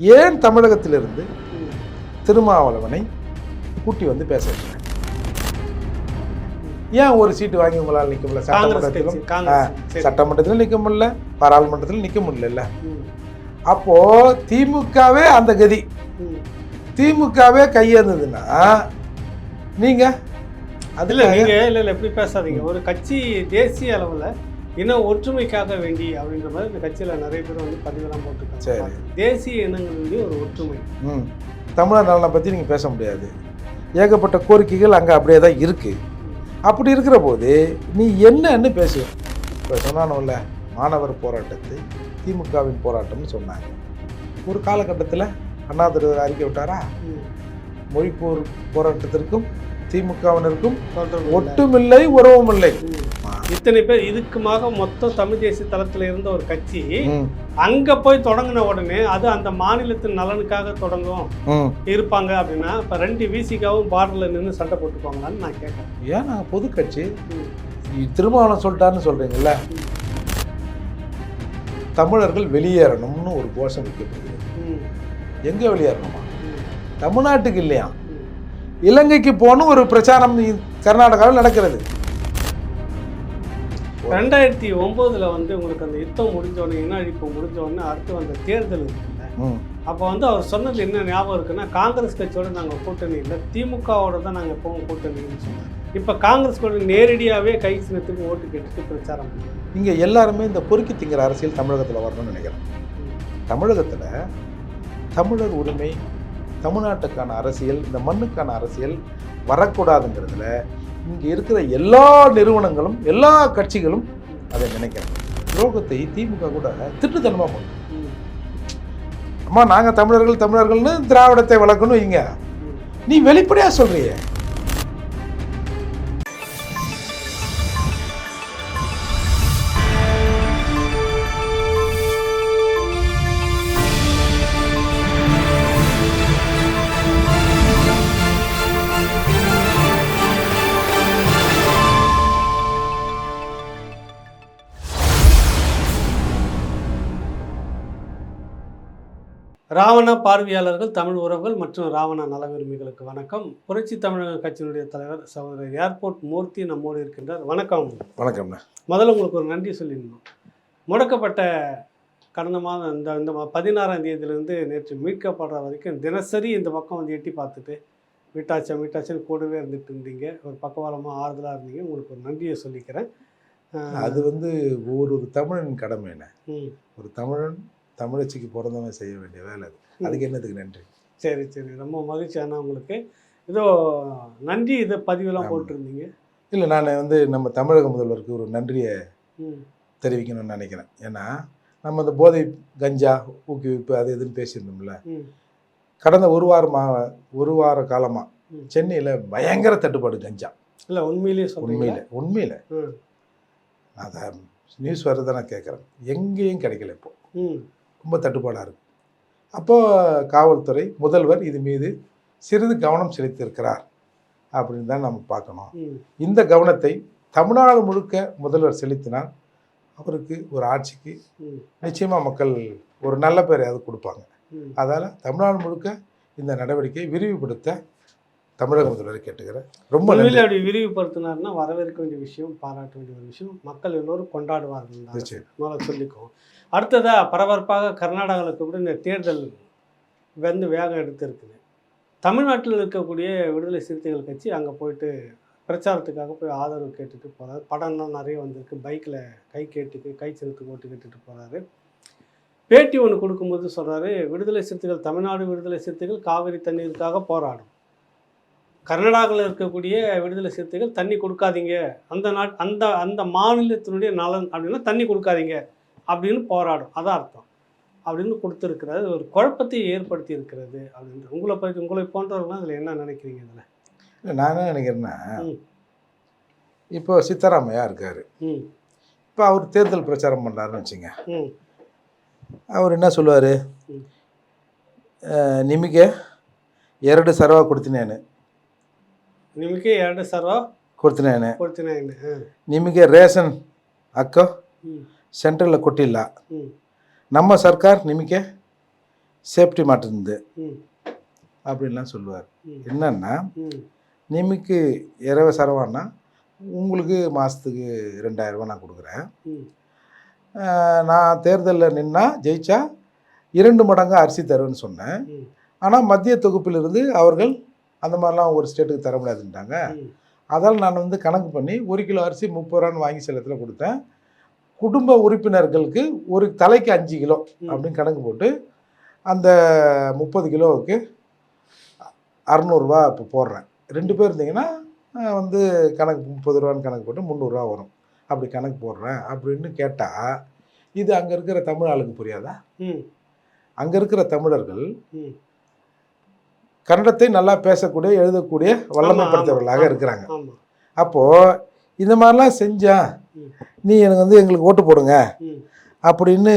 ஏன் தமிழகத்திலிருந்து. திருமாவளவனை கூட்டி வந்து பேச ஏன் ஒரு சீட்டு வாங்கி உங்களால் நிற்க முடியல சட்டமன்றத்திலும். சட்டமன்றத்திலும் நிற்க முடியல பாராளுமன்றத்திலும் நிற்க முடியல. அப்போ திமுகவே அந்த கதி. திமுகவே கையேந்ததுன்னா நீங்க அதுல நீங்க இல்ல இல்ல எப்படி பேசாதீங்க ஒரு கட்சி தேசிய அளவுல இன ஒற்றுமைக்காக வேண்டி அப்படின்ற மாதிரி இந்த கட்சியில நிறைய பேர் வந்து பதிவெல்லாம் போட்டுருக்காங்க. தேசிய இனங்களுடைய ஒரு ஒற்றுமை. ம். தமிழர் நலனை பற்றி நீங்கள் பேச முடியாது. ஏகப்பட்ட கோரிக்கைகள் அங்கே அப்படியே தான் இருக்குது அப்படி இருக்கிற போது நீ என்னன்னு பேசு. இப்போ சொன்னானுல்ல மாணவர் போராட்டத்தை திமுகவின் போராட்டம்னு சொன்னாங்க ஒரு காலகட்டத்தில் அண்ணாதிரு அறிக்கை விட்டாரா. மொழிப்போர் போராட்டத்திற்கும் திமுகவினருக்கும். ஒட்டுமில்லை உறவும் இல்லை. இத்தனை பேர் இதுக்குமாக மொத்தம் தமிழ் தேசிய தளத்துல இருந்த ஒரு கட்சி அங்க போய் தொடங்கின உடனே அது அந்த மாநிலத்தின் நலனுக்காக தொடங்கும். இருப்பாங்க அப்படின்னா இப்ப ரெண்டு விசிகாவும் பார்டர்ல நின்று சண்டை போட்டுப்பாங்களான்னு நான் கேட்கறேன் ஏன் நாங்கள் பொது கட்சி. திருமாவளம் சொல்லிட்டாருன்னு சொல்கிறீங்கல்ல தமிழர்கள் வெளியேறணும்னு ஒரு கோஷம் வைக்கப்படுது. எங்கே வெளியேறணுமா. தமிழ்நாட்டுக்கு இல்லையா. இலங்கைக்கு போகணும் ஒரு பிரச்சாரம் கர்நாடகாவில் நடக்கிறது. ரெண்டாயிரத்தி ஒம்போதுல வந்து உங்களுக்கு அந்த யுத்தம் முடிஞ்ச உடனே இன அழிப்பு முடிஞ்ச உடனே அடுத்து வந்த தேர்தல் இருக்குல்ல அப்போ வந்து அவர் சொன்னது என்ன ஞாபகம் இருக்குன்னா காங்கிரஸ் கட்சியோட நாங்கள் கூட்டணி இல்லை திமுகவோட தான் நாங்கள் எப்பவும் கூட்டணின்னு சொன்னாங்க இப்போ காங்கிரஸ் கூட நேரடியாகவே கை சின்னத்துக்கு ஓட்டு கேட்டுட்டு பிரச்சாரம் இங்கே எல்லாருமே இந்த பொறுக்கி திங்கிற அரசியல் தமிழகத்தில் வரணும்னு நினைக்கிறேன். தமிழகத்தில் தமிழர் உரிமை தமிழ்நாட்டுக்கான அரசியல் இந்த மண்ணுக்கான அரசியல் வரக்கூடாதுங்கிறதுல இங்கே இருக்கிற எல்லா நிறுவனங்களும் எல்லா கட்சிகளும் அதை நினைக்கிறாங்க துரோகத்தை திமுக கூட திட்டுத்தனமாக பண்ணும் அம்மா நாங்கள் தமிழர்கள் தமிழர்கள்னு திராவிடத்தை வளர்க்கணும் இங்கே. நீ வெளிப்படையாக சொல்கிறீங்க ராவண பார்வையாளர்கள் தமிழ் உறவுகள் மற்றும் ராவண நல விரும்பிகளுக்கு வணக்கம். புரட்சி தமிழக கட்சியினுடைய தலைவர் சகோதரர் ஏர்போர்ட் மூர்த்தி நம்மோடு இருக்கின்றார். வணக்கம். வணக்கம்ண்ணா. முதல்ல உங்களுக்கு ஒரு நன்றி சொல்லிடணும். முடக்கப்பட்ட கடந்த மாதம் இந்த இந்த பதினாறாம் தேதியிலேருந்து நேற்று மீட்கப்படுற வரைக்கும் தினசரி இந்த பக்கம் வந்து எட்டி பார்த்துட்டு மீட்டாச்சா மீட்டாச்சுன்னு கூடவே இருந்துட்டு இருந்தீங்க. ஒரு பக்கவாலமாக ஆறுதலாக இருந்தீங்க. உங்களுக்கு ஒரு நன்றியை சொல்லிக்கிறேன். அது வந்து ஒவ்வொரு ஒரு தமிழன் கடமை என்ன ஒரு தமிழன் தமிழச்சிக்கு பிறந்தவன் செய்ய வேண்டிய வேலை அது. அதுக்கு என்னதுக்கு நன்றி? சரி சரி. ரொம்ப மகிழ்ச்சி ஆனால் உங்களுக்கு. ஏதோ நன்றி இதை பதிவெல்லாம். போட்டிருந்தீங்க. இல்லை நான் வந்து நம்ம தமிழக முதல்வருக்கு ஒரு நன்றியை தெரிவிக்கணும்னு நினைக்கிறேன். ஏன்னா நம்ம இந்த போதை கஞ்சா ஊக்குவிப்பு அது இதுன்னு பேசியிருந்தோம்ல. கடந்த ஒரு வாரமா ஒரு வார காலமாக. சென்னையில் பயங்கர தட்டுப்பாடு கஞ்சா. இல்லை உண்மையில் உண்மையில். ம். அதை நியூஸ் வரதை நான் கேட்குறேன். எங்கேயும் கிடைக்கல இப்போ. ம். ரொம்ப தட்டுப்பாடாக இருக்குது அப்போ காவல்துறை முதல்வர் இது மீது சிறிது கவனம் செலுத்தியிருக்கிறார் அப்படின்னு தான் நம்ம பார்க்கணும். இந்த கவனத்தை தமிழ்நாடு முழுக்க முதல்வர் செலுத்தினால் அவருக்கு ஒரு ஆட்சிக்கு நிச்சயமாக மக்கள் ஒரு நல்ல பேரை அது கொடுப்பாங்க அதால் தமிழ்நாடு முழுக்க இந்த நடவடிக்கையை விரிவுபடுத்த தமிழக முதல்வரை கேட்டுக்கிறேன் ரொம்ப அப்படி விரிவுபடுத்தினார்னா வரவேற்க வேண்டிய விஷயம் பாராட்ட வேண்டிய ஒரு விஷயம் மக்கள் எல்லோரும் கொண்டாடுவார்கள். முதல்ல சொல்லிக்குவோம். அடுத்ததாக பரபரப்பாக கர்நாடகாவில் இருக்கக்கூடிய இந்த தேர்தல் வந்து வேகம் எடுத்திருக்குது. தமிழ்நாட்டில் இருக்கக்கூடிய விடுதலை சிறுத்தைகள் கட்சி அங்கே போயிட்டு பிரச்சாரத்துக்காக போய் ஆதரவு கேட்டுட்டு போகிறாரு படம்லாம் நிறைய வந்திருக்கு. பைக்கில் கை கேட்டுக்கு கை செலுத்து ஓட்டு கேட்டுட்டு போகிறாரு பேட்டி ஒன்று கொடுக்கும்போது சொல்கிறாரு விடுதலை சிறுத்தைகள் தமிழ்நாடு விடுதலை சிறுத்தைகள் காவிரி தண்ணீருக்காக போராடும். கர்நாடகாவில் இருக்கக்கூடிய விடுதலை சிறுத்தைகள் தண்ணி கொடுக்காதீங்க. அந்த நாட் அந்த அந்த மாநிலத்தினுடைய நலன் அப்படின்னா தண்ணி கொடுக்காதீங்க. அப்படின்னு போராடும் அதான் அர்த்தம் அப்படின்னு கொடுத்துருக்கிறது ஒரு குழப்பத்தை ஏற்படுத்தி இருக்கிறது அப்படின்னு உங்களை பற்றி உங்களை போன்றவங்களாம் அதில் என்ன நினைக்கிறீங்க இதில் இல்லை, நான் என்ன நினைக்கிறேன்னா ம். இப்போ சித்தராமையா இருக்கார் ம் இப்போ அவர் தேர்தல் பிரச்சாரம் பண்ணுறாருன்னு வச்சுங்க ம் அவர் என்ன சொல்லுவார் ம். ನಿಮಗೆ ಎರಡು ಸರ್ವ ಕೊಡ್ತೀನಿ ನಿಮಗೆ ಎರಡು ಸಾವಿರ ಕೊಡ್ತೀನಿ ಕೊಡ್ತೀನಿ ಹಾಂ ನಿಮಗೆ ರೇಷನ್ ಅಕ್ಕ ಹ್ಞೂ ಸೆಂಟ್ರಲ್ ಕೊಟ್ಟಿಲ್ಲ ಹ್ಞೂ ನಮ್ಮ ಸರ್ಕಾರ ನಿಮಗೆ சேஃப்டி மாட்டிருந்து ம் அப்படின்லாம் சொல்லுவார் ம் என்னன்னா ம் நிமிக்கு இரவு சரவானா உங்களுக்கு மாதத்துக்கு ரெண்டாயிரரூபா நான் கொடுக்குறேன் ம் ஆஹ் நான் தேர்தலில் நின்னா ஜெயிச்சா இரண்டு மடங்கு அரிசி தருவேன்னு சொன்னேன் ம் ஆனால் மத்திய தொகுப்பிலிருந்து அவர்கள் அந்த மாதிரிலாம் ஒரு ஸ்டேட்டுக்கு தர முடியாதுன்ட்டாங்க ம் அதால் நான் வந்து கணக்கு பண்ணி ஒரு கிலோ அரிசி முப்பது ரூபான்னு வாங்கி செல்லத்தில் கொடுத்தேன் குடும்ப உறுப்பினர்களுக்கு ஒரு தலைக்கு அஞ்சு கிலோ. அப்படின்னு கணக்கு போட்டு அந்த முப்பது கிலோவுக்கு அறநூறுரூவா இப்போ போடுறேன் ரெண்டு பேர் இருந்தீங்கன்னா வந்து கணக்கு முப்பது ரூபான்னு கணக்கு போட்டு முந்நூறுரூவா வரும் அப்படி கணக்கு போடுறேன் அப்படின்னு கேட்டால் இது அங்கே இருக்கிற தமிழ் ஆளுக்கு புரியாதா அங்கே இருக்கிற தமிழர்கள் கன்னடத்தை நல்லா பேசக்கூடிய எழுதக்கூடிய வல்லமை ஆமா, படைத்தவர்களாக ஆமா. இருக்கிறாங்க அப்போது இந்த மாதிரிலாம் செஞ்சா ம். நீ எனக்கு வந்து எங்களுக்கு ஓட்டு போடுங்க. அப்படின்னு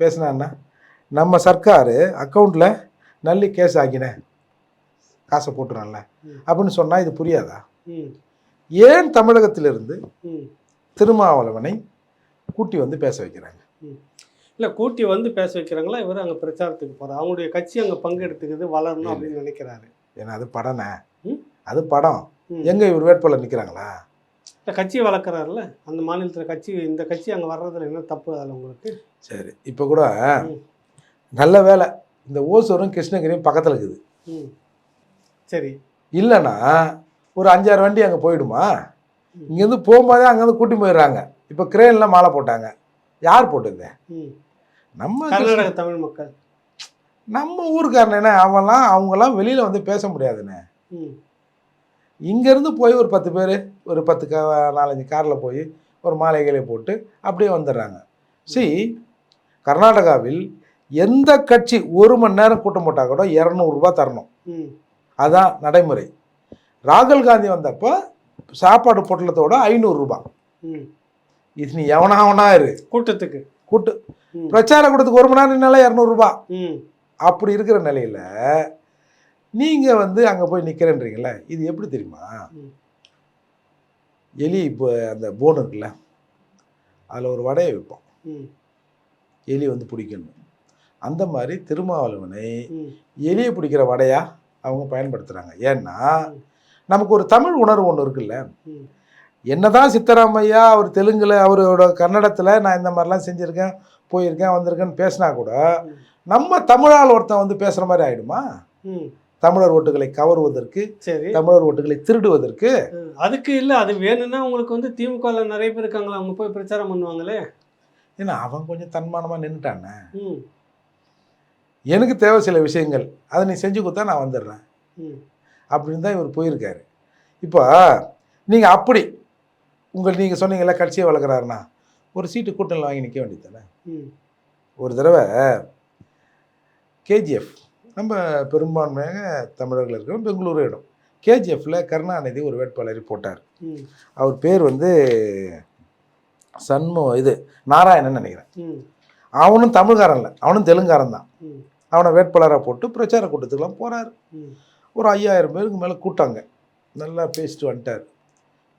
பேசினான்னா நம்ம சர்க்கார் அக்கௌண்ட்டில் நல்லி கேஸ் ஆக்கினேன் காசை போட்டுறேன்ல. அப்படின்னு சொன்னால் இது புரியாதா? ம். ஏன் தமிழகத்திலிருந்து திருமாவளவனை கூட்டி வந்து பேச வைக்கிறாங்க? இல்லை கூட்டி வந்து பேச வைக்கிறாங்களா? இவர் அங்கே பிரச்சாரத்துக்கு போகிறார் அவங்களுடைய கட்சி அங்கே பங்கெடுத்துக்குது வளரணும் அப்படின்னு நினைக்கிறாரு. ஏன்னா அது ம். அது படம். எங்கே இவர் வேட்பாளர் நிற்கிறாங்களா இல்லை கட்சி வளர்க்குறாருல அந்த மாநிலத்தில் கட்சி இந்த கட்சி அங்கே வர்றதுல என்ன தப்பு அதில் உங்களுக்கு? சரி இப்போ கூட. நல்ல வேலை. இந்த ஓசூரும் கிருஷ்ணகிரியும் பக்கத்தில் இருக்குது. சரி. இல்லைன்னா ஒரு அஞ்சாறு வண்டி அங்கே போயிடுமா. இங்கேருந்து போகும்போதே அங்கேருந்து கூட்டி போயிடுறாங்க. இப்போ கிரேனில் மாலை போட்டாங்க. யார் போட்டது நம்ம கர்நாடக தமிழ் மக்கள். நம்ம ஊருக்காரனே அவன்லாம் அவங்கெல்லாம் வெளியில் வந்து பேச முடியாதுண்ணே. இங்கேருந்து போய் ஒரு பத்து பேர் ஒரு பத்து கா நாலஞ்சு காரில் போய் ஒரு மாலைகளை போட்டு அப்படியே வந்துடுறாங்க சி கர்நாடகாவில் எந்த கட்சி ஒரு மணி நேரம் கூட்டம் போட்டால் கூட இரநூறுபா தரணும். ம். அதான் நடைமுறை. ராகுல் காந்தி வந்தப்போ சாப்பாடு பொட்டலத்தோட ஐநூறுரூபா இது நீ எவனா அவனா இரு. கூட்டத்துக்கு. கூட்டு பிரச்சார கூட்டத்துக்கு ஒரு மணி நேரம் நின்னாலே இரநூறுபா அப்படி இருக்கிற நிலையில் நீங்கள் வந்து அங்கே போய் நிற்கிறேன்றீங்களே இது எப்படி தெரியுமா. எலி இப்போ அந்த போன் இருக்குல்ல அதில் ஒரு வடையை வைப்போம். எலி வந்து பிடிக்கணும். அந்த மாதிரி திருமாவளவனை எலியை பிடிக்கிற வடையா அவங்க பயன்படுத்துகிறாங்க ஏன்னா நமக்கு ஒரு தமிழ் உணர்வு ஒன்று இருக்குல்ல. என்னதான் சித்தராமையா அவர் தெலுங்குல அவரோட கன்னடத்தில் நான் இந்த மாதிரிலாம் செஞ்சுருக்கேன் போயிருக்கேன் வந்திருக்கேன்னு பேசினா கூட. நம்ம தமிழால் ஒருத்தன் வந்து பேசுகிற மாதிரி ஆயிடுமா? ம். தமிழர் ஓட்டுகளை கவருவதற்கு சரி. தமிழர் ஓட்டுகளை திருடுவதற்கு. அதுக்கு இல்லை அது வேணும்னா உங்களுக்கு வந்து திமுகவில் நிறைய பேர் இருக்காங்களா? அவங்க போய் பிரச்சாரம் பண்ணுவாங்களே? ஏன்னா அவன் கொஞ்சம் தன்மானமாக நின்றுட்டானே ம். எனக்கு தேவை சில விஷயங்கள். அதை நீ செஞ்சு கொடுத்தா நான் வந்துடுறேன். ம். அப்படின்னு தான் இவர் போயிருக்காரு. இப்போ நீங்கள் அப்படி உங்கள் நீங்கள் சொன்னீங்கல்ல கட்சியை வளர்க்குறாருன்னா ஒரு சீட்டு கூட்டணியில் வாங்கி நிற்க வேண்டியது தானே? ம். ஒரு தடவை கேஜிஎஃப் நம்ம பெரும்பான்மையாக தமிழர்கள் இருக்கிறோம் பெங்களூரு இடம். கேஜிஎஃப்ல கருணாநிதி ஒரு வேட்பாளரை போட்டார். அவர் பேர் வந்து சண்மு இது நாராயணன் நினைக்கிறேன். அவனும் தமிழ்காரன் இல்லை அவனும் தெலுங்காரன் தான். அவனை வேட்பாளராக போட்டு பிரச்சார கூட்டத்துக்குலாம் போகிறார் ஒரு ஐயாயிரம் பேருக்கு மேலே கூட்டாங்க. நல்லா பேசிட்டு வந்துட்டார்.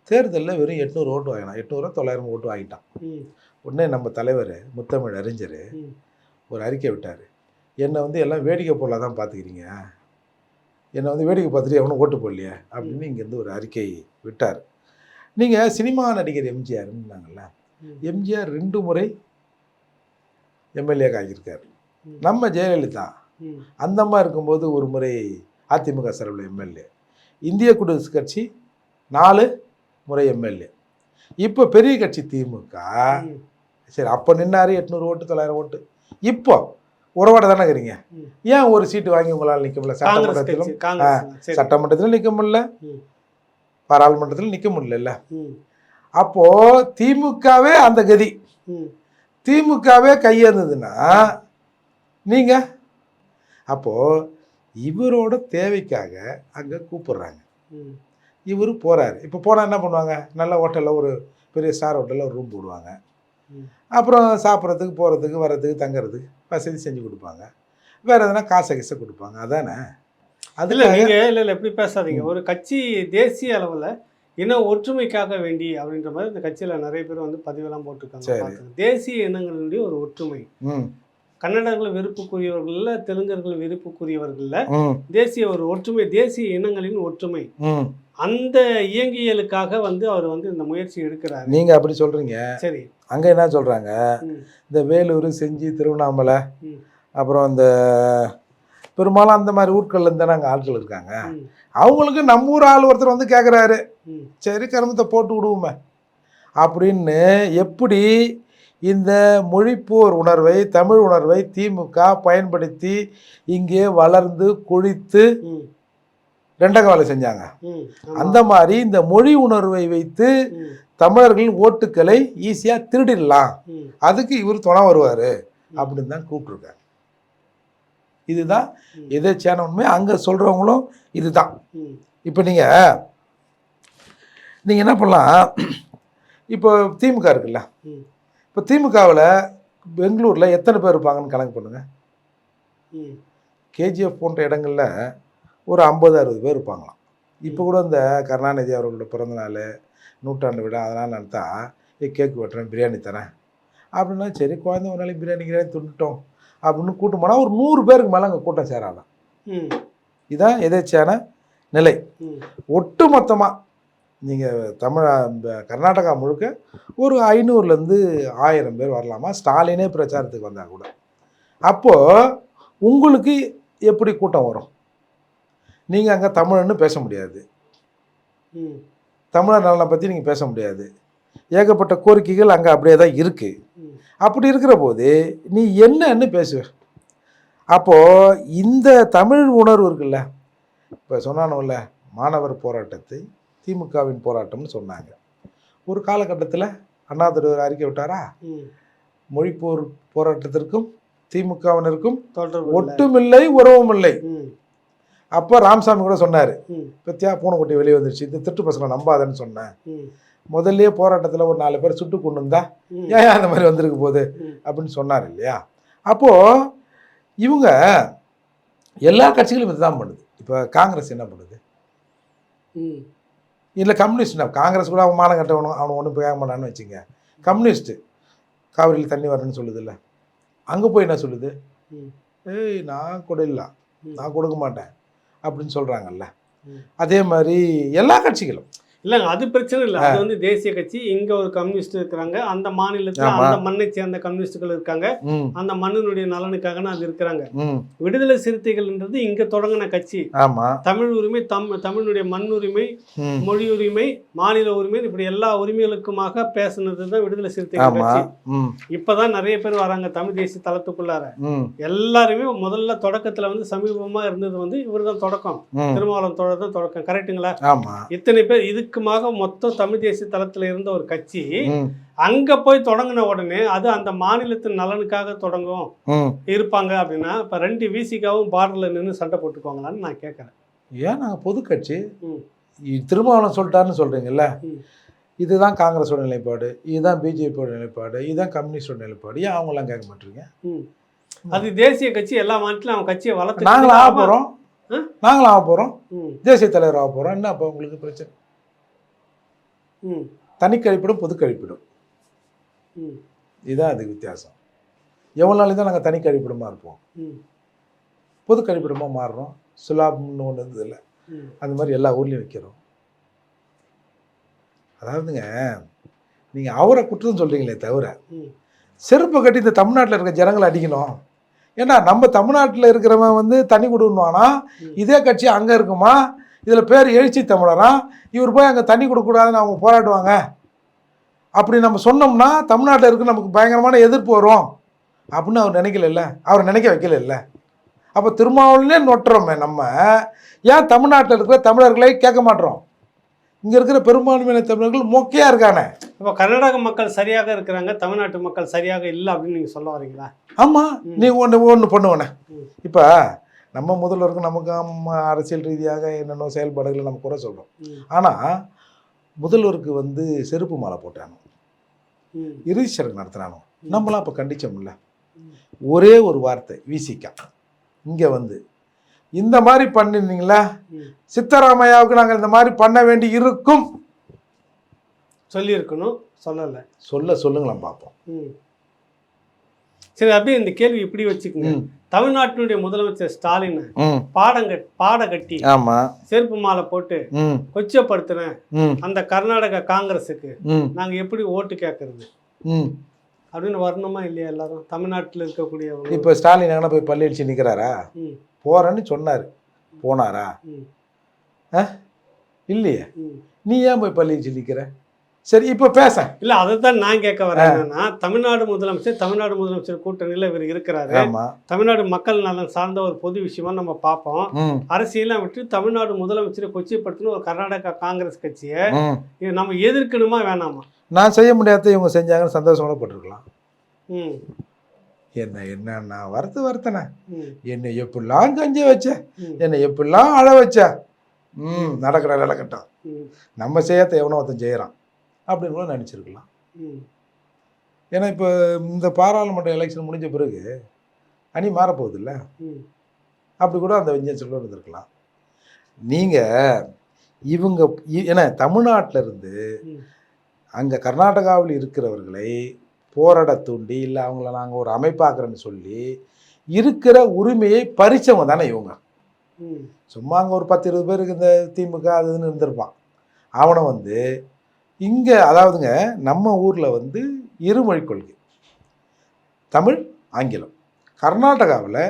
தேர்தலில் வெறும் எட்நூறு ஓட்டு வாங்கினான். எட்நூறுவா தொள்ளாயிரம் ஓட்டு வாங்கிட்டான். உடனே நம்ம தலைவர் முத்தமிழ் அறிஞர் ஒரு அறிக்கை விட்டார். என்னை வந்து எல்லாம் வேடிக்கை பொருளாக தான் பார்த்துக்கிறீங்க. என்னை வந்து வேடிக்கை பார்த்துட்டு எவனும் ஓட்டு போடலையே? அப்படின்னு இங்கேருந்து ஒரு அறிக்கை விட்டார். நீங்கள் சினிமா நடிகர் எம்ஜிஆர்னாங்கல்ல. எம்ஜிஆர் ரெண்டு முறை எம்எல்ஏக்கு ஆகியிருக்கார். நம்ம ஜெயலலிதா அந்த இருக்கும்போது ஒரு முறை அதிமுக சார்பில் எம்எல்ஏ. இந்திய குடியரசு கட்சி நாலு முறை எம்எல்ஏ. இப்போ பெரிய கட்சி திமுக. சரி அப்போ நின்னாரு எட்நூறு ஓட்டு தொள்ளாயிரம் ஓட்டு. இப்போ உறவாட தானே இருக்கிறீங்க. ஏன் ஒரு சீட்டு வாங்கி உங்களால் நிற்க முடியல? சட்டமன்றத்திலும் சட்டமன்றத்திலும் நிற்க முடியல. பாராளுமன்றத்திலும் நிற்க முடியல ம். அப்போ திமுகவே அந்த கதி. திமுகவே கையேந்ததுன்னா நீங்க? அப்போ இவரோட தேவைக்காக அங்க கூப்பிடுறாங்க. இவர் போறாரு. இப்போ போனால் என்ன பண்ணுவாங்க? நல்ல ஹோட்டலில் ஒரு பெரிய ஸ்டார் ஹோட்டலில் ஒரு ரூம் போடுவாங்க. அப்புறம் சாப்பிட்றதுக்கு போகிறதுக்கு வர்றதுக்கு தங்குறதுக்கு வசதி செஞ்சு கொடுப்பாங்க. வேற எதனா காசை கிசை கொடுப்பாங்க. அதானே? இல்ல அதில் நீங்க இல்ல இல்ல எப்படி பேசாதீங்க. ஒரு கட்சி தேசிய அளவுல இன ஒற்றுமைக்காக வேண்டி அப்படின்ற மாதிரி இந்த கட்சியில நிறைய பேர் வந்து பதிவெல்லாம் போட்டிருக்காங்க. தேசிய இனங்களுடைய ஒரு ஒற்றுமை. கன்னடர்கள் வெறுப்புக்குரியவர்கள்ல தெலுங்கர்கள் வெறுப்புக்குரியவர்கள்ல தேசிய ஒரு ஒற்றுமை தேசிய இனங்களின் ஒற்றுமை. அந்த இயங்கியலுக்காக வந்து அவர் வந்து இந்த முயற்சி எடுக்கிறாரு. நீங்க அப்படி சொல்றீங்க. சரி. அங்க என்ன சொல்றாங்க? இந்த வேலூர் செஞ்சி திருவண்ணாமலை அப்புறம் இந்த பெரும்பாலும் அந்த மாதிரி ஊர்களில் இருந்தா அங்கே ஆட்கள் இருக்காங்க. அவங்களுக்கு நம்ம ஊர் ஆள் ஒருத்தர் வந்து கேட்குறாரு சரி கருமத்தை போட்டு விடுவோமே. அப்படின்னு எப்படி இந்த மொழிப்போர் உணர்வை தமிழ் உணர்வை திமுக பயன்படுத்தி இங்கே வளர்ந்து கொழித்து ரெண்டக வேலை செஞ்சாங்க. அந்த மாதிரி இந்த மொழி உணர்வை வைத்து தமிழர்களின் ஓட்டுக்களை ஈஸியாக திருடிடலாம். அதுக்கு இவர் துணை வருவார் அப்படின்னு தான் கூப்பிட்ருக்காங்க இதுதான். எதேச்சியான உண்மை? அங்கே சொல்கிறவங்களும் இதுதான். இப்போ நீங்கள் நீங்கள் என்ன பண்ணலாம்? இப்போ திமுக இருக்குல்ல. இப்போ திமுகவில் பெங்களூரில் எத்தனை பேர் இருப்பாங்கன்னு கணக்கு பண்ணுங்கள் கேஜிஎஃப் போன்ற இடங்களில் ஒரு ஐம்பது அறுபது பேர் இருப்பாங்களாம். இப்போ கூட இந்த கருணாநிதி அவர்களோட பிறந்தநாள் நூற்றாண்டு விழா அதெல்லாம் நடத்தா ஏ கேக் வெட்டுறேன் பிரியாணி தரேன். அப்படின்னா சரி குழந்தை ஒரு நாளைக்கு பிரியாணி கிரியாணி துண்டுட்டோம் அப்படின்னு கூட்டம் போனால் ஒரு நூறு பேருக்கு மேலே அங்கே கூட்டம் சேராதான் ம், இதான் எதேச்சியான நிலை. ஒட்டு மொத்தமாக நீங்கள் தமிழ் கர்நாடகா முழுக்க ஒரு ஐநூறுலேருந்து ஆயிரம் பேர் வரலாமா? ஸ்டாலினே பிரச்சாரத்துக்கு வந்தால் கூட. அப்போது உங்களுக்கு எப்படி கூட்டம் வரும்? நீங்கள் அங்கே தமிழன்னு பேச முடியாது. ம், தமிழர் நலனை பற்றி நீங்கள் பேச முடியாது. ஏகப்பட்ட கோரிக்கைகள் அங்கே அப்படியே தான் இருக்குது. அப்படி இருக்கிற போது நீ என்னன்னு பேசுவ அப்போது இந்த தமிழ் உணர்வு இருக்குல்ல? இப்போ சொன்னானுல்ல மாணவர் போராட்டத்தை திமுகவின் போராட்டம்னு சொன்னாங்க. ஒரு காலகட்டத்தில் அண்ணாதுரை அறிக்கை விட்டாரா. மொழிப்போர் போராட்டத்திற்கும் திமுகவினருக்கும். ஒட்டுமில்லை உறவும் இல்லை அப்போ ராமசாமி கூட சொன்னார் பத்தியா பூனைக்குட்டி வெளியே வந்துருச்சு. இந்த திட்டு பசங்களை நம்பாதேன்னு சொன்னேன். ம், முதல்லயே போராட்டத்தில் ஒரு நாலு பேர் சுட்டு கொண்டு ம், ஏன் அந்த மாதிரி வந்திருக்கு போகுது. அப்படின்னு சொன்னார் இல்லையா? அப்போது இவங்க எல்லா கட்சிகளும் இதுதான் பண்ணுது. இப்போ காங்கிரஸ் என்ன பண்ணுது? ம், இல்லை கம்யூனிஸ்ட் காங்கிரஸ் கூட அவன் மானம் கட்டவனும் அவனை ஒன்றும் கேட்க மாட்டான்னு வச்சுங்க கம்யூனிஸ்ட்டு காவிரியில் தண்ணி வரணும்னு சொல்லுதுல்ல. அங்கே போய் என்ன சொல்லுது. ஏய் நான் கொடுக்கலாம் ம். நான் கொடுக்க மாட்டேன். அப்படின்னு சொல்கிறாங்கல்ல. அதே மாதிரி எல்லா கட்சிகளும். இல்லைங்க அது பிரச்சனை இல்லை. அது வந்து தேசிய கட்சி இங்க ஒரு கம்யூனிஸ்ட் இருக்கிறாங்க. அந்த மாநிலத்துல. அந்த மண்ணை சேர்ந்த கம்யூனிஸ்டுகள் இருக்காங்க. அந்த மண்ணினுடைய நலனுக்காக அது இருக்கிறாங்க. விடுதலை சிறுத்தைகள்ன்றது இங்க தொடங்கின கட்சி. தமிழ் உரிமை தம் தமிழுடைய மண் உரிமை மொழி உரிமை மாநில உரிமை இப்படி எல்லா உரிமைகளுக்குமாக பேசுனது தான் விடுதலை சிறுத்தைகள் கட்சி. இப்பதான் நிறைய பேர் வராங்க தமிழ் தேசிய தளத்துக்குள்ளார. எல்லாருமே முதல்ல தொடக்கத்துல வந்து சமீபமா இருந்தது வந்து இவர்தான் தொடக்கம். ம். திருமாவளவன் தோழர் தான் தொடக்கம் கரெக்ட்டுங்களா ஆமாம் இத்தனை பேர் இதுக்குமாக மொத்தம் தமிழ் தேசிய தளத்துல இருந்த ஒரு கட்சி அங்க போய் தொடங்கின உடனே அது அந்த மாநிலத்தின் நலனுக்காக தொடங்கும் இருப்பாங்க அப்படின்னா இப்ப ரெண்டு விசிகாவும் பார்டர்ல நின்று சண்டை போட்டுக்குவாங்களான்னு நான் கேட்கறேன் ஏன் நாங்கள் பொது கட்சி? ம். இ- திருமாவளவன் சொல்லிட்டாருன்னு சொல்கிறீங்கல்ல ம். இதுதான் காங்கிரஸோட நிலைப்பாடு இதுதான் பிஜேபியோட நிலைப்பாடு இதுதான் கம்யூனிஸ்டோட நிலைப்பாடு. ஏன் அவங்களாம் கேட்க மாட்டீங்க. அது தேசிய கட்சி எல்லா மாநிலத்திலும் அவன் கட்சியை வளர்த்து நாங்களும் ஆக போகிறோம் ஆ? நாங்களும் ஆக போகிறோம் ம், தேசிய தலைவர் ஆக போகிறோம் என்ன அப்போ உங்களுக்கு பிரச்சனை? தனி கழிப்பிடம் பொது கழிப்பிடம் ம், இதுதான் அதுக்கு வித்தியாசம். எவ்வளோ நாளைக்கு தான் நாங்கள் தனி கழிப்பிடமாக இருப்போம். ம், பொது கழிப்பிடமாக மாறுறோம் சுலாப்னு ஒன்று இருந்ததில்ல. அந்த மாதிரி எல்லா ஊர்லேயும் வைக்கிறோம். அதாவதுங்க நீங்கள் அவரை குற்றம் சொல்கிறீங்களே தவிர. செருப்பை கட்டி இந்த தமிழ்நாட்டில் இருக்க ஜனங்களை அடிக்கணும். ஏன்னா நம்ம தமிழ்நாட்டில் இருக்கிறவன் வந்து தண்ணி கொடுக்கணுமானா. இதே கட்சி அங்கே இருக்குமா? இதில் பேர் எழுச்சி தமிழரா? இவர் போய் அங்கே தண்ணி கொடுக்கக்கூடாதுன்னு அவங்க போராடுவாங்க. அப்படி நம்ம சொன்னோம்னா தமிழ்நாட்டில் இருக்க நமக்கு பயங்கரமான எதிர்ப்பு வரும். அப்படின்னு அவர் நினைக்கல அவர் நினைக்க வைக்கல அப்போ திருமாவளவனே நொட்டுறோமே நம்ம. ஏன் தமிழ்நாட்டில் இருக்கிற தமிழர்களை கேட்க மாட்டோம்? இங்கே இருக்கிற பெரும்பான்மையான தமிழர்கள் மொக்கையாக இருக்கானே. இப்போ கர்நாடக மக்கள் சரியாக இருக்கிறாங்க தமிழ்நாட்டு மக்கள் சரியாக இல்லை அப்படின்னு நீங்க சொல்ல வரீங்களா? ஆமாம். நீ ஒன்று ஒன்று பண்ணுவனே. இப்போ நம்ம முதல்வருக்கு நமக்கு ஆமா, அரசியல் ரீதியாக என்னென்ன செயல்பாடுகளை நம்ம குறை சொல்கிறோம் ஆனால் முதல்வருக்கு வந்து செருப்பு மாலை போட்டானோ? ம், இறுதி சடங்கு நடத்தினானோ. நம்மளாம் அப்போ கண்டிச்சோம்ல. ஒரே ஒரு வார்த்தை விசிக்கா. இங்கே வந்து இந்த மாதிரி பண்ணிருந்தீங்களா. சித்தராமையாவுக்கு நாங்கள் இந்த மாதிரி பண்ண வேண்டி இருக்கும். சொல்லியிருக்கணும் சொல்லலை. சொல்ல சொல்லுங்களேன் பார்ப்போம். சரி அப்படியே இந்த கேள்வி இப்படி வச்சுக்கோங்க. தமிழ்நாட்டினுடைய முதலமைச்சர் ஸ்டாலின் ம். பாடங்க பாட கட்டி செருப்பு மாலை போட்டு கொச்சப்படுத்தின அந்த கர்நாடக காங்கிரஸுக்கு நாங்க எப்படி ஓட்டு கேட்கறது ம். அப்படின்னு வரணுமா இல்லையா எல்லாரும்? தமிழ்நாட்டில் இருக்கக்கூடியவங்க இப்போ ஸ்டாலின் எங்கன்னா போய் பள்ளி அடிச்சு நிற்கிறாரா ம். போகிறேன்னு சொன்னார். போனாரா? இல்லையே. நீ ஏன் போய் பள்ளி அடிச்சு நிற்கிற சரி இப்போ பேச. இல்ல அதைத்தான் நான் கேட்க வரேன் என்னன்னா தமிழ்நாடு முதலமைச்சர் தமிழ்நாடு முதலமைச்சர் கூட்டணியில் இவர் இருக்கிறாரு. தமிழ்நாடு மக்கள் நலன் சார்ந்த ஒரு பொது விஷயமா நம்ம பார்ப்போம். அரசியலாம் விட்டு தமிழ்நாடு முதலமைச்சரை கொச்சிப்படுத்தின ஒரு கர்நாடகா காங்கிரஸ் கட்சியை. நம்ம எதிர்க்கணுமா வேணாமா? நான் செய்ய முடியாத இவங்க செஞ்சாங்கன்னு சந்தோஷமா பட்டிருக்கலாம். என்ன என்ன நான் வருத்த வருத்தனே. ம். என்னை எப்படிலாம் கஞ்ச வச்ச? என்னை எப்படிலாம் அழ வச்ச? ம் நடக்கிற நடக்கட்டும். நம்ம செய்யாத எவனோ ஒருத்தன் செய்கிறான் அப்படின்னு கூட நினச்சிருக்கலாம் ஏன்னா இப்போ இந்த பாராளுமன்ற எலெக்ஷன் முடிஞ்ச பிறகு அணி மாறப்போகுது இல்லை அப்படி கூட அந்த வெஞ்சன்ஸில் இருந்திருக்கலாம். நீங்கள் இவங்க ஏன்னா தமிழ்நாட்டில் இருந்து. அங்கே கர்நாடகாவில் இருக்கிறவர்களை போராட தூண்டி இல்லை அவங்கள நாங்கள் ஒரு அமைப்பாக்குறேன்னு சொல்லி இருக்கிற உரிமையை பறிச்சவங்க தானே இவங்க. சும்மா அங்கே ஒரு பத்து இருபது பேருக்கு இந்த திமுக அது இதுன்னு இருந்திருப்பான். அவனை வந்து இங்கே அதாவதுங்க நம்ம ஊரில் வந்து இருமொழி கொள்கை. தமிழ் ஆங்கிலம். கர்நாடகாவில்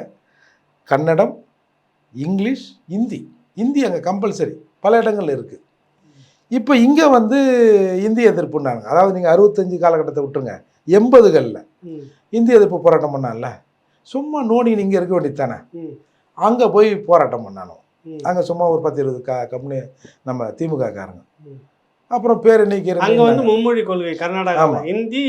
கன்னடம் இங்கிலீஷ் இந்தி. இந்தி அங்கே கம்பல்சரி. பல இடங்கள்ல இருக்குது இப்போ இங்கே வந்து இந்தி எதிர்ப்புன்னாங்க அதாவது நீங்கள் அறுபத்தஞ்சு காலகட்டத்தை விட்டுருங்க. எண்பதுகளில் ம், இந்தி எதிர்ப்பு போராட்டம் பண்ணான்ல. சும்மா நோனி இங்கே இருக்க வேண்டியது தானே அங்கே போய் போராட்டம் பண்ணானோ. அங்கே சும்மா ஒரு பத்து இருபது கா கம்பெனி நம்ம திமுக காரங்க. அப்புறம் பேர் நீக்கிறது அங்க வந்து மும்மொழி கொள்கை கர்நாடகா. ஹிந்தி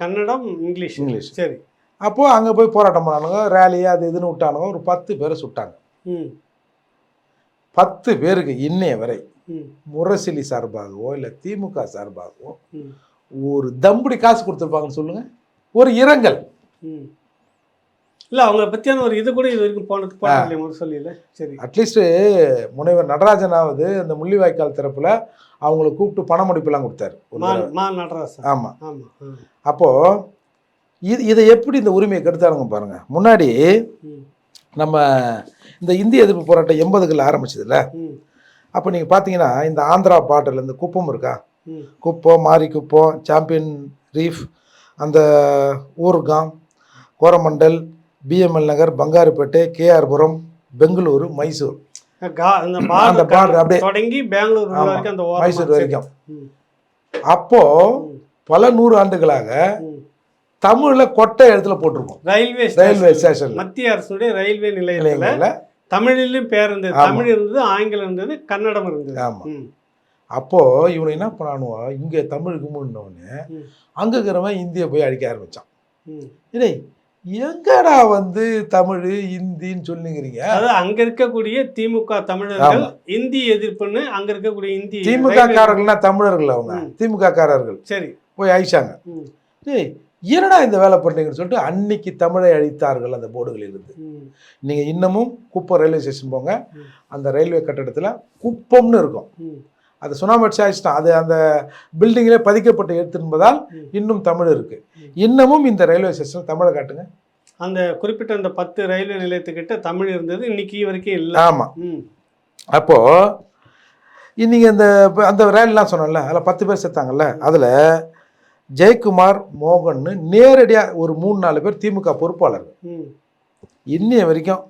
கன்னடம் இங்கிலீஷ். இங்கிலீஷ். சரி. அப்போது அங்கே போய் போராட்டம் பண்ணானுங்க ரேலி அது இதுன்னு விட்டானுங்க ஒரு பத்து பேரை சுட்டாங்க. ம், பத்து பேருக்கு இன்னைய வரை முரசிலி சார்பாகவோ இல்லை திமுக சார்பாகவோ ஒரு தம்புடி காசு கொடுத்துருப்பாங்கன்னு சொல்லுங்க. ஒரு இரங்கல். ம். இல்ல அவங்க பத்தியான ஒரு இது கூட இது வரைக்கும் போனது போனது ஒரு சொல்லியில. சரி. அட்லீஸ்ட்டு முனைவர் நடராஜனாவது அந்த முள்ளிவாய்க்கால் தரப்புல அவங்கள கூப்பிட்டு பண முடிப்பெல்லாம் கொடுத்தாரு ஒரு மா தடவை. மா நடராசன் ஆமா. ஆமா ஆ. அப்போது இது இதை எப்படி இந்த உரிமையை கெடுத்தாருங்க பாருங்க. முன்னாடி நம்ம இந்த இந்திய எதிர்ப்பு போராட்டம் எண்பதுகளில் ஆரம்பிச்சதுல அப்போ நீங்கள் பார்த்தீங்கன்னா இந்த ஆந்திரா பாட்டில் இந்த குப்பம் இருக்கா? குப்பம் மாரி குப்பம் சாம்பியன் ரீஃப் அந்த ஊர்காம் கோரமண்டல் பிஎம்எல் நகர் பங்காருப்பேட்டை கேஆர்புரம் பெங்களூரு மைசூர் அந்த பார்டர் அப்படியே. தொடங்கி பெங்களூர் அந்த. மைசூர் வரைக்கும் அப்போ பல நூறு ஆண்டுகளாக. தமிழ்ல கொட்டை இடத்துல போட்டிருக்கோம் ரயில்வே ரயில்வே ஸ்டேஷன் மத்திய அரசுடைய ரயில்வே நிலையத்துல நிலையங்கள்ல தமிழிலும் பேர் இருந்தது ஆமா. தமிழ் இருந்தது ஆங்கிலம் இருந்தது கன்னடம் இருந்தது ஆமா ம், அப்போ இவனை என்ன பண்ணானுவா இங்க தமிழ் கும்பிடுனவனே ம். அங்க இருக்கிறவன் இந்தியை போய் அடிக்க ஆரம்பிச்சான் ம். எங்கடா வந்து தமிழ் இந்தின்னு சொல்லுங்கிறீங்க? அதாவது அங்க இருக்கக்கூடிய திமுக தமிழர்கள். இந்தி எதிர்ப்புன்னு அங்க இருக்கக்கூடிய இந்தி திமுக காரர்கள்னா தமிழர்கள் அவங்க. திமுக காரர்கள். சரி. போய் அழிச்சாங்க. என்னடா இந்த வேலை பண்றீங்கன்னு சொல்லிட்டு அன்னைக்கு தமிழை அழித்தார்கள் அந்த போர்டுகளில் இருந்து ம், நீங்க இன்னமும் குப்பம் ரயில்வே ஸ்டேஷன் போங்க. அந்த ரயில்வே கட்டடத்துல குப்பம்னு இருக்கும். அது சுனாமட்சி ஆயிடுச்சுட்டான் அது அந்த பில்டிங்கிலே பதிக்கப்பட்ட ம். இன்னும் தமிழ் இருக்கு. ம். இன்னமும் இந்த ரயில்வே ஸ்டேஷன் தமிழை காட்டுங்க. அந்த குறிப்பிட்ட அந்த பத்து ரயில்வே நிலையத்துக்கிட்ட தமிழ் இருந்தது இன்னைக்கு வரைக்கும் இல்ல. ஆமா. ம், அப்போ இன்னைக்கு இந்த ப- அந்த ரயில்லாம் சொன்னோம்ல அதில் பத்து பேர் செத்தாங்கல்ல அதில் ஜெயக்குமார் மோகன்னு நேரடியாக ஒரு மூணு நாலு பேர் திமுக பொறுப்பாளர்கள். ம், இன்னைய வரைக்கும்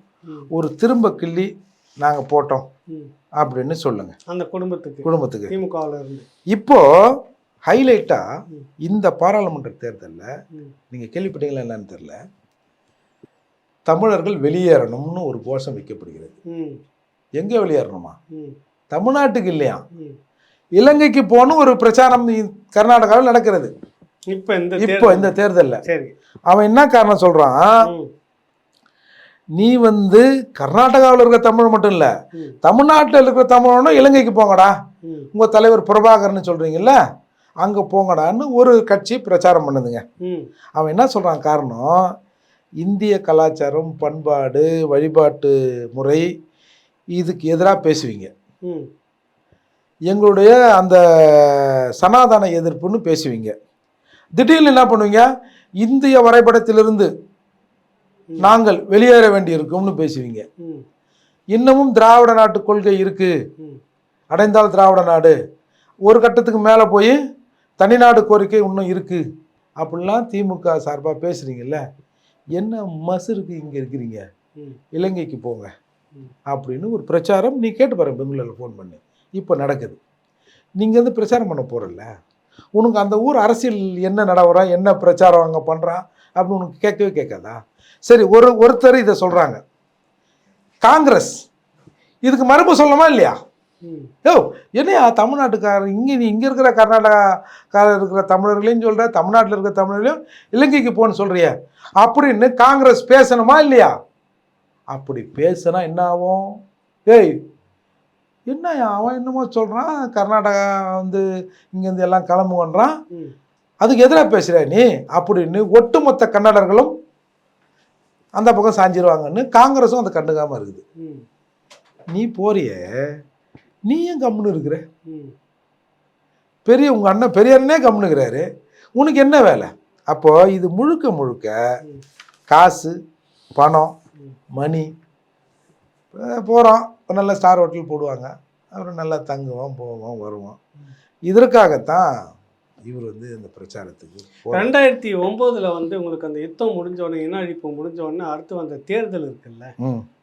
ஒரு திரும்ப கிள்ளி நாங்கள் போட்டோம். அப்படின்னு சொல்லுங்க. அந்த குடும்பத்துக்கு குடும்பத்துக்கு. திமுகவுல இருந்து இப்போ ஹைலைட்டாக. இந்த பாராளுமன்ற தேர்தலில் நீங்கள் கேள்விப்பட்டீங்களா என்னன்னு தெரில தமிழர்கள் வெளியேறணும்னு ஒரு கோஷம் வைக்கப்படுகிறது. எங்கே வெளியேறணுமா? தமிழ்நாட்டுக்கு இல்லையா. இலங்கைக்கு போகணும் ஒரு பிரச்சாரம் கர்நாடகாவில் நடக்கிறது. இப்ப இந்த இப்போ. இந்த தேர்தலில். அவன் என்ன காரணம் சொல்கிறான் நீ வந்து கர்நாடகாவில் இருக்கிற தமிழ் மட்டும் இல்லை தமிழ்நாட்டில் இருக்கிற தமிழனும் இலங்கைக்கு போங்கடா. உங்கள் தலைவர் பிரபாகர்னு சொல்கிறீங்கல்ல அங்கே போங்கடான்னு ஒரு கட்சி பிரச்சாரம் பண்ணுதுங்க. அவன் என்ன சொல்கிறான் காரணம் இந்திய கலாச்சாரம் பண்பாடு வழிபாட்டு முறை இதுக்கு எதிராக பேசுவீங்க. எங்களுடைய அந்த சனாதன எதிர்ப்புன்னு பேசுவீங்க. திடீர்னு என்ன பண்ணுவீங்க இந்திய வரைபடத்திலிருந்து நாங்கள் வெளியேற வேண்டியிருக்கும்னு பேசுவீங்க. ம். இன்னமும் திராவிட நாட்டு கொள்கை இருக்கு. அடைந்தால் திராவிட நாடு. ஒரு கட்டத்துக்கு மேலே போய் தனிநாடு கோரிக்கை இன்னும் இருக்கு. அப்படிலாம் திமுக சார்பாக பேசுறீங்கல்ல. என்ன மசுருக்கு இங்கே இருக்கிறீங்க? இலங்கைக்கு போங்க. அப்படின்னு ஒரு பிரச்சாரம் நீ கேட்டு பாருங்க பெங்களூரில் ஃபோன் பண்ணி. இப்போ நடக்குது. நீங்கள் வந்து பிரச்சாரம் பண்ண போகிறல்ல உனக்கு அந்த ஊர் அரசியல் என்ன நடவரம் என்ன பிரச்சாரம் அங்கே பண்ணுறான் அப்படின்னு உனக்கு கேட்கவே கேட்காதா? சரி ஒரு ஒருத்தர் இதை சொல்கிறாங்க காங்கிரஸ். இதுக்கு மறுப்பு சொல்லணுமா இல்லையா? யோ என்னையா தமிழ்நாட்டுக்காரர் இங்கே நீ இங்கே இருக்கிற கர்நாடகாக்காரர் இருக்கிற தமிழர்களையும் சொல்கிற தமிழ்நாட்டில் இருக்கிற தமிழர்களையும் இலங்கைக்கு போன்னு சொல்கிறிய அப்படின்னு காங்கிரஸ் பேசணுமா இல்லையா? அப்படி பேசினா என்ன ஆகும்? ஏய் என்னய்யா அவன் என்னமோ சொல்கிறான் கர்நாடகா வந்து இங்கேருந்து எல்லாம் கிளம்புன்றான் ம். அதுக்கு எதிராக பேசுகிற நீ அப்படின்னு ஒட்டுமொத்த கன்னடர்களும் அந்த பக்கம் சாஞ்சிருவாங்கன்னு காங்கிரஸும் அதை கண்டுக்காமல் இருக்குது. நீ போறிய நீ ஏன் கம்முன்னு இருக்கிற. பெரிய உங்கள் அண்ணன் பெரிய அண்ணனே கம்முனுக்கிறாரு உனக்கு என்ன வேலை? அப்போ இது முழுக்க முழுக்க. காசு பணம். மணி போகிறோம் நல்ல ஸ்டார் ஹோட்டல் போடுவாங்க. அப்புறம் நல்லா தங்குவோம் போவோம் வருவோம். இதற்காகத்தான் இவர் வந்து இந்த பிரச்சாரத்துக்கு. ரெண்டாயிரத்தி ஒம்போதுல வந்து உங்களுக்கு அந்த யுத்தம் முடிஞ்ச உடனே இன அழிப்பு முடிஞ்ச உடனே அடுத்து வந்த தேர்தல் இருக்குல்ல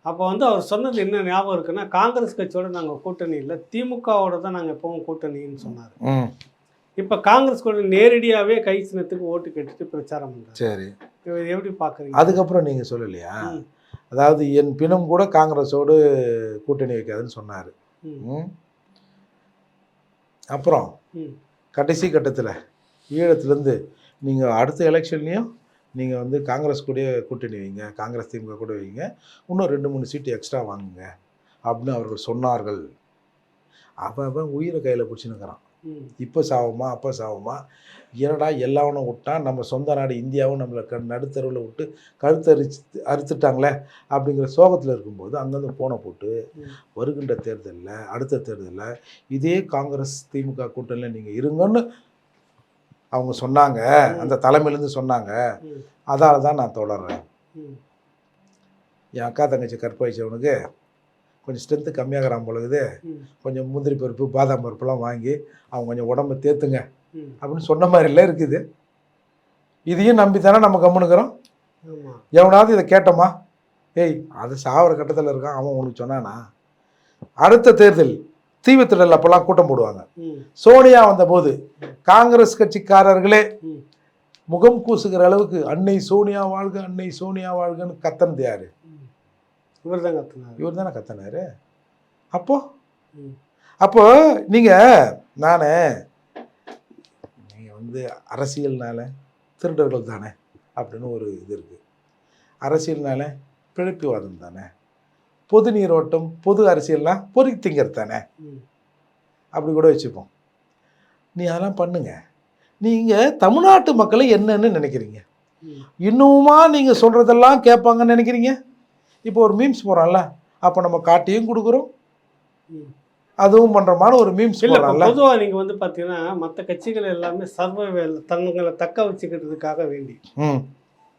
அப்போ வந்து அவர் சொன்னது என்ன ஞாபகம் இருக்குன்னா காங்கிரஸ் கட்சியோட நாங்கள் கூட்டணி இல்லை திமுகவோட தான் நாங்கள் எப்பவும் கூட்டணின்னு சொன்னார். இப்போ காங்கிரஸ் கூட நேரடியாகவே கை சின்னத்துக்கு ஓட்டு கேட்டுட்டு பிரச்சாரம் பண்ணுறாரு சரி. எப்படி பார்க்குறீங்க அதுக்கப்புறம் நீங்கள் சொல்லலையா. அதாவது என் பிணம் கூட காங்கிரஸோடு கூட்டணி வைக்காதுன்னு சொன்னார். அப்புறம்? கடைசி கட்டத்தில் ஈழத்துலேருந்து நீங்கள் அடுத்த எலெக்ஷன்லேயும் நீங்கள் வந்து காங்கிரஸ் கூட கூட்டணி வைங்க காங்கிரஸ் திமுக கூட வைங்க. இன்னும் ரெண்டு மூணு சீட்டு எக்ஸ்ட்ரா வாங்குங்க அப்படின்னு அவர்கள் சொன்னார்கள். அவன் உயிரை கையில் பிடிச்சினுக்கிறான் இப்போ சாவுமா அப்போ சாவுமா? என்னடா எல்லாவனும் விட்டான் நம்ம சொந்த நாடு இந்தியாவும் நம்மளை க நடுத்தருவில் விட்டு கழுத்து அரிச்சு அறுத்துட்டாங்களே அப்படிங்கிற சோகத்தில் இருக்கும்போது அங்கேருந்து போனை போட்டு. வருகின்ற தேர்தலில் அடுத்த தேர்தலில் இதே காங்கிரஸ் திமுக கூட்டணியில் நீங்கள் இருங்கன்னு அவங்க சொன்னாங்க. அந்த தலைமையிலேருந்து சொன்னாங்க. அதால தான் நான் தொடர்றேன். என் அக்கா தங்கச்சி கற்பழிச்சவனுக்கு கொஞ்சம் ஸ்ட்ரென்த்து கம்மியாகிறான் பொழுது கொஞ்சம் முந்திரி பருப்பு பாதாம் பருப்புலாம் வாங்கி அவங்க கொஞ்சம் உடம்ப தேத்துங்க அப்படின்னு சொன்ன மாதிரிலாம் இருக்குது. இதையும் நம்பி தானே நம்ம கம்முனுக்கிறோம் எவனாவது இதை கேட்டோமா? ஏய் அது சாவர கட்டத்தில் இருக்கான் அவன் உனக்கு சொன்னானா? அடுத்த தேர்தல் தீவுத்திடல் அப்போல்லாம் கூட்டம் போடுவாங்க. சோனியா வந்தபோது காங்கிரஸ் கட்சிக்காரர்களே முகம் கூசுகிற அளவுக்கு அன்னை சோனியா வாழ்க அன்னை சோனியா வாழ்கன்னு கத்தனது யாரு? இவர் தான் கத்துனாரு. இவர் தானே கத்தனாரு? அப்போ? அப்போ நீங்க நான் நீங்க வந்து அரசியல்னால திருடர்கள் தானே அப்படின்னு ஒரு இது இருக்கு. அரசியல்னால பிழைப்புவாதம் தானே. பொது நீரோட்டம் பொது அரசியல்னா பொறுக்கி திங்கிறது தானே. அப்படி கூட வச்சுப்போம். நீ அதெல்லாம் பண்ணுங்க. நீங்கள் தமிழ்நாட்டு மக்களை என்னன்னு நினைக்கிறீங்க? இன்னுமா நீங்கள் சொல்கிறதெல்லாம் கேட்பாங்கன்னு நினைக்கிறீங்க? இப்போ ஒரு மீம்ஸ் போகிறோம்ல அப்போ நம்ம காட்டியும் கொடுக்குறோம். அதுவும் பண்ணுறமான ஒரு மீம்ஸ் இல்ல பொதுவாக நீங்கள் வந்து பார்த்தீங்கன்னா மற்ற கட்சிகள் எல்லாமே சர்வைவல் தங்களை தக்க வச்சுக்கிறதுக்காக வேண்டி.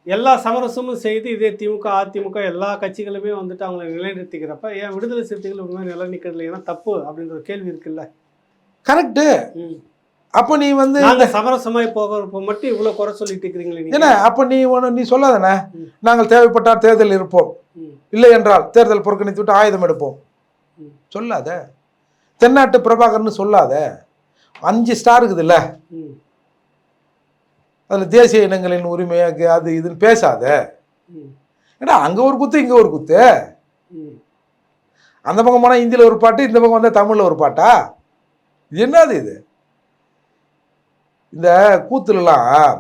எல்லா சமரசமும் செய்து இதே திமுக அதிமுக எல்லா கட்சிகளுமே வந்துட்டு அவங்களை நிலைநிறுத்திக்கிறப்ப ஏன் விடுதலை சிறுத்தைகள் உண்மையாக நிலை நிற்கிறது ஏன்னா தப்பு அப்படின்ற ஒரு கேள்வி இருக்குல்ல. கரெக்டு. அப்போ நீ வந்து நாங்க சமரசமாய் போகிறப்ப மட்டும் இவ்வளவு குறை சொல்லிட்டு இருக்கிறீங்களே என்ன? அப்போ நீ ஒன்று நீ சொல்லாதண்ணே. ம். நாங்கள் தேவைப்பட்டால் தேர்தல் இருப்போம். இல்லை என்றால் தேர்தல் புறக்கணித்து விட்டு ஆயுதம் எடுப்போம். சொல்லாத. தென்னாட்டு பிரபாகர்னு சொல்லாத. அஞ்சு ஸ்டார் இருக்குதுல்ல. அதில் தேசிய இனங்களின் உரிமையாக அது இதுன்னு பேசாத. ஏன்னா அங்கே ஒரு குத்து இங்கே ஒரு குத்து? அந்த பக்கம் போனால் இந்தியில் ஒரு பாட்டு இந்த பக்கம் வந்தால் தமிழில் ஒரு பாட்டா? இது என்னது இது? இந்த கூத்துலலாம்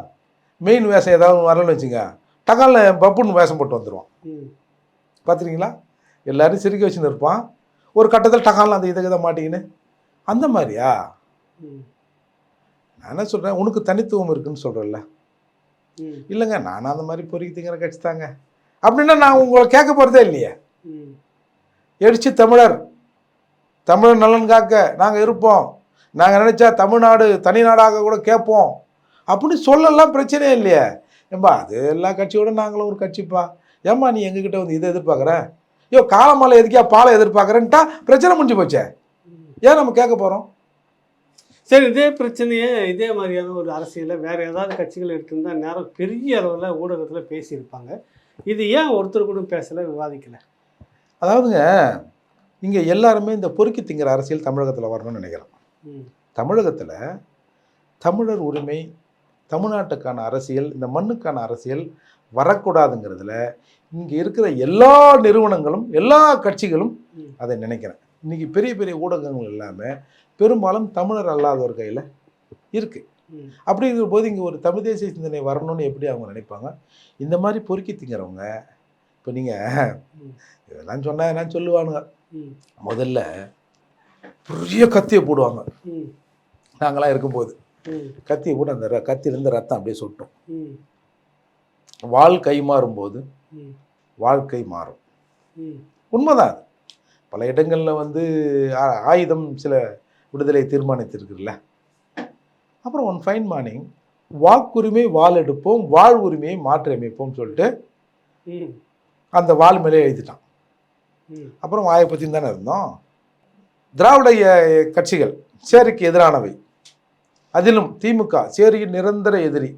மெயின் வேஷம் ஏதாவது வரலன்னு வச்சுங்க டக்கால பப்புன்னு வேஷம் போட்டு வந்துடுவான் பார்த்துருக்கீங்களா? எல்லாரும் சிரிக்க வச்சுன்னு இருப்பான். ஒரு கட்டத்தில் டக்கால அந்த இதை இதை மாட்டிக்கின்னு. அந்த மாதிரியா? நான் என்ன சொல்கிறேன் உனக்கு தனித்துவம் இருக்குன்னு சொல்கிறேன்ல இல்லைங்க நான் அந்த மாதிரி பொறுக்கி திங்கிற கட்சி தாங்க. அப்படின்னா நான் உங்களை கேட்க போகிறதே இல்லையே. ம், எழுச்சி தமிழர். தமிழர் நலன் காக்க நாங்கள் இருப்போம். நாங்கள் நினச்சா தமிழ்நாடு தனி நாடாக கூட கேட்போம். அப்படின்னு சொல்லலாம் பிரச்சனையே இல்லையே. ஏம்பா அது எல்லா கட்சியோட நாங்களும் ஒரு கட்சிப்பா. ஏம்மா நீ எங்ககிட்ட வந்து இதை எதிர்பார்க்குற? ஐயோ காலமால எதுக்கியா பாலை எதிர்பார்க்குறேன்ட்டா பிரச்சனை முடிஞ்சு போச்சே. ஏன் நம்ம கேட்க போகிறோம் சரி இதே பிரச்சனையே இதே மாதிரியான ஒரு அரசியலை வேற ஏதாவது கட்சிகள் எடுத்திருந்தா நேரம் பெரிய அளவில் ஊடகத்தில் பேசியிருப்பாங்க. இது ஏன் ஒருத்தர் கூட பேசல விவாதிக்கல? அதாவதுங்க இங்கே எல்லாருமே இந்த பொறுக்கி திங்கிற அரசியல் தமிழகத்தில் வரணும்னு நினைக்கிறேன் ம். தமிழகத்தில் தமிழர் உரிமை தமிழ்நாட்டுக்கான அரசியல் இந்த மண்ணுக்கான அரசியல் வரக்கூடாதுங்கிறதுல இங்கே இருக்கிற எல்லா நிறுவனங்களும் எல்லா கட்சிகளும். அதை நினைக்கிறேன். இன்னைக்கு பெரிய பெரிய ஊடகங்கள் எல்லாமே பெரும்பாலும் தமிழர் அல்லாதவர் கையில் இருக்குது அப்படி இருக்கும்போது இங்கே ஒரு தமிழ் தேசிய சிந்தனை வரணும்னு எப்படி அவங்க நினைப்பாங்க? இந்த மாதிரி பொறுக்கி திங்கிறவங்க இப்போ நீங்கள். இதெல்லாம் சொன்னா என்ன சொல்லுவானுங்க. முதல்ல பெரிய கத்தியை போடுவாங்க. நாங்களாம் இருக்கும்போது கத்தியை போட்டு அந்த கத்தியிலேருந்து ரத்தம் அப்படியே சொட்டும். ம் வாள் கை மாறும்போது வாழ்க்கை மாறும். உண்மைதான். பல இடங்களில் வந்து ஆயுதம் சில விடுதலை தீர்மானித்திருக்குல்ல அப்புறம் ஒன் ஃபைன் மார்னிங் வாக்குரிமை வாள் எடுப்போம் வாழ் உரிமையை மாற்றி அமைப்போம் சொல்லிட்டு அந்த வாள் மேலே எழுதிட்டான். அப்புறம் வாயை பற்றியும் தானே இருந்தோம். திராவிட கட்சிகள் சேரிக்கு எதிரானவை. அதிலும் திமுக சேரியின் நிரந்தர எதிரி.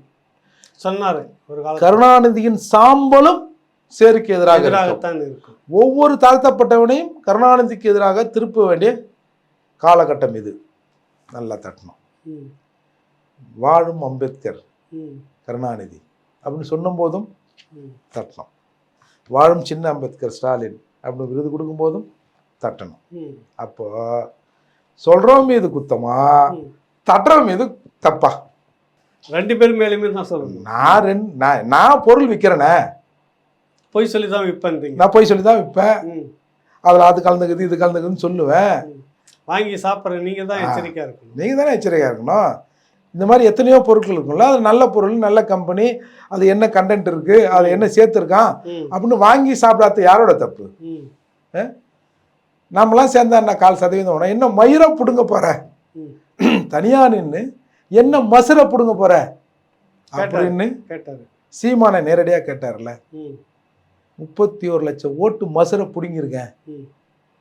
சொன்னாரு கருணாநிதியின் சாம்பலும் சேருக்கு எதிராக. எதிராகத்தான் இருக்கும். ஒவ்வொரு தாழ்த்தப்பட்டவனையும் கருணாநிதிக்கு எதிராக திருப்ப வேண்டிய காலகட்டம் இது. நல்லா தட்டணும் வாழும் அம்பேத்கர் கருணாநிதி அப்படின்னு சொன்னும்போதும் ம். தட்டணும் வாழும் சின்ன அம்பேத்கர் ஸ்டாலின் அப்படின்னு விருது கொடுக்கும்போதும் தட்டணும் ம். அப்போ சொல்றவன் மீது குத்தமா ம். தட்டுறவன் மீது தப்பா? ரெண்டு பேரும் மேலுமே தான் சொல்லணும் நான் ரெண்டு நான் நான் பொருள் விற்கிறேனே பொய் சொல்லி தான் விற்பன்றீங்க. நான் போய் சொல்லி தான் விற்பேன். அதில் அது கலந்துக்குது இது கலந்துக்குதுன்னு சொல்லுவேன். வாங்கி சாப்பிட்ற நீங்க தான் ஆ. எச்சரிக்கையா இருக்கணும். நீங்கள் தானே எச்சரிக்கையாக இருக்கணும். இந்த மாதிரி எத்தனையோ பொருட்கள் இருக்கும்ல அது நல்ல பொருள் நல்ல கம்பெனி அது என்ன கண்டென்ட் இருக்குது அது என்ன சேர்த்துருக்கான் அப்படின்னு வாங்கி சாப்பிடாத யாரோட தப்பு? ம். நாமெல்லாம் சேர்ந்தா என்ன கால் சதவீதம் என்ன மயிரை பிடுங்க போற? ம். தனியா நின்று என்ன மசுரை பிடுங்க போற? அப்படின்னு கேட்டாரு. சீமானை நேரடியாக கேட்டார்ல. முப்பத்தி ஒரு லட்சம் ஓட்டு மசுரை பிடுங்கியிருக்கேன்.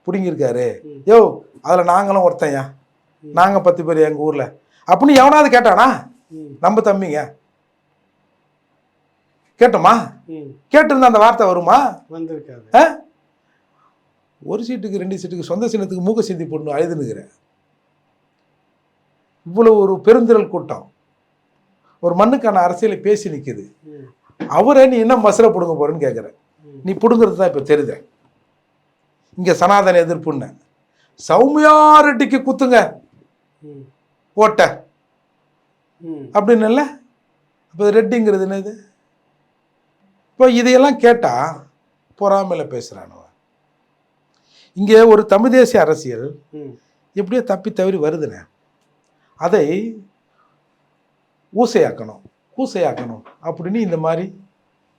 பிடுங்கியிருக்காரு. யோ அதில் நாங்களும் ஒருத்தன்யா? ம். நாங்கள் பத்து பேர் எங்கள் ஊரில். அப்படின்னு எவனாவது கேட்டானா? நம்ம தம்பிங்க. கேட்டோமா? கேட்டிருந்தா அந்த வார்த்தை வருமா? வந்திருக்காரு ஒரு சீட்டுக்கு ரெண்டு சீட்டுக்கு சொந்த சின்னத்துக்கு மூக்க சிந்தி போடணும் அழுதுனுக்கிறேன் இவ்வளோ ஒரு பெருந்திரள் கூட்டம். ஒரு மண்ணுக்கான அரசியலை பேசி நிற்குது அவரை நீ என்ன மசுரை பிடுங்க போறேன்னு கேட்குறேன் நீ பிடுங்கிறது தான் இப்போ தெரியுது. இங்கே சனாதன எதிர்ப்புன்னு. சௌமியா ரெட்டிக்கு குத்துங்க. ஓட்ட. அப்படின்னு அப்போ ரெட்டிங்கிறது என்னது? இப்போ இதையெல்லாம் கேட்டால் பொறாமையில் பேசுகிறானவன் இங்கே ஒரு தமிழ் தேசிய அரசியல் எப்படியோ தப்பி தவறி வருதுண்ணே அதை ஊசையாக்கணும் கூசையாக்கணும் அப்படின்னு இந்த மாதிரி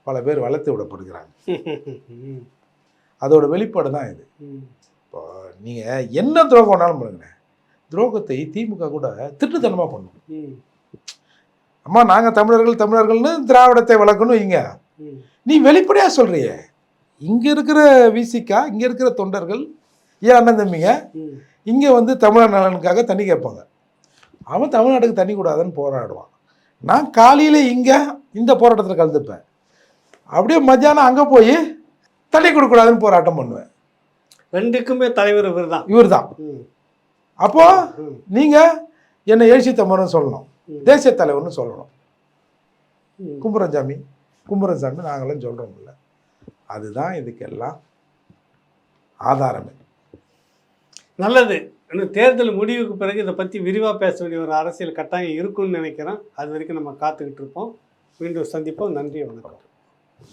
பல பேர் வளர்த்து விடப்படுகிறாங்க. அதோட வெளிப்பாடு தான் இது. இப்போ நீங்கள் என்ன துரோகம் வேணாலும் பண்ணுங்க. துரோகத்தை திமுக கூட திட்டுத்தனமாக பண்ணும். அம்மா நாங்கள் தமிழர்கள் தமிழர்கள்னு திராவிடத்தை வளர்க்கணும் இங்க. நீ வெளிப்படையாக சொல்றியே. இங்கே இருக்கிற விசிகா இங்கே இருக்கிற தொண்டர்கள் ஏன் அண்ணன் தம்பிங்க இங்கே வந்து தமிழர் நலனுக்காக தண்ணி கேட்பாங்க. அவன் தமிழ்நாட்டுக்கு தண்ணி கூடாதுன்னு போராடுவான். நான் காலையில் இங்கே இந்த போராட்டத்தில் கலந்துப்பேன். அப்படியே மத்தியானம் அங்கே போய் தண்ணி கொடுக்கூடாதுன்னு போராட்டம் பண்ணுவேன். ரெண்டுக்குமே தலைவர் இவர் தான் இவர் தான் ம். அப்போ ம். நீங்கள் என்னை எழுச்சி தமிழர்னு சொல்லணும். தேசிய தலைவர்னு சொல்லணும். ம். கும்புரன் சாமி கும்புரன் சாமி நாங்களும் சொல்கிறோம்ல அதுதான் இதுக்கெல்லாம் ஆதாரமே. நல்லது. இன்னும் தேர்தல் முடிவுக்கு பிறகு இதை பற்றி விரிவாக பேச வேண்டிய ஒரு அரசியல் கட்டாயம் இருக்குன்னு நினைக்கிறேன். அது வரைக்கும் நம்ம காத்துக்கிட்டு இருப்போம். மீண்டும் சந்திப்போம். நன்றி வணக்கம்.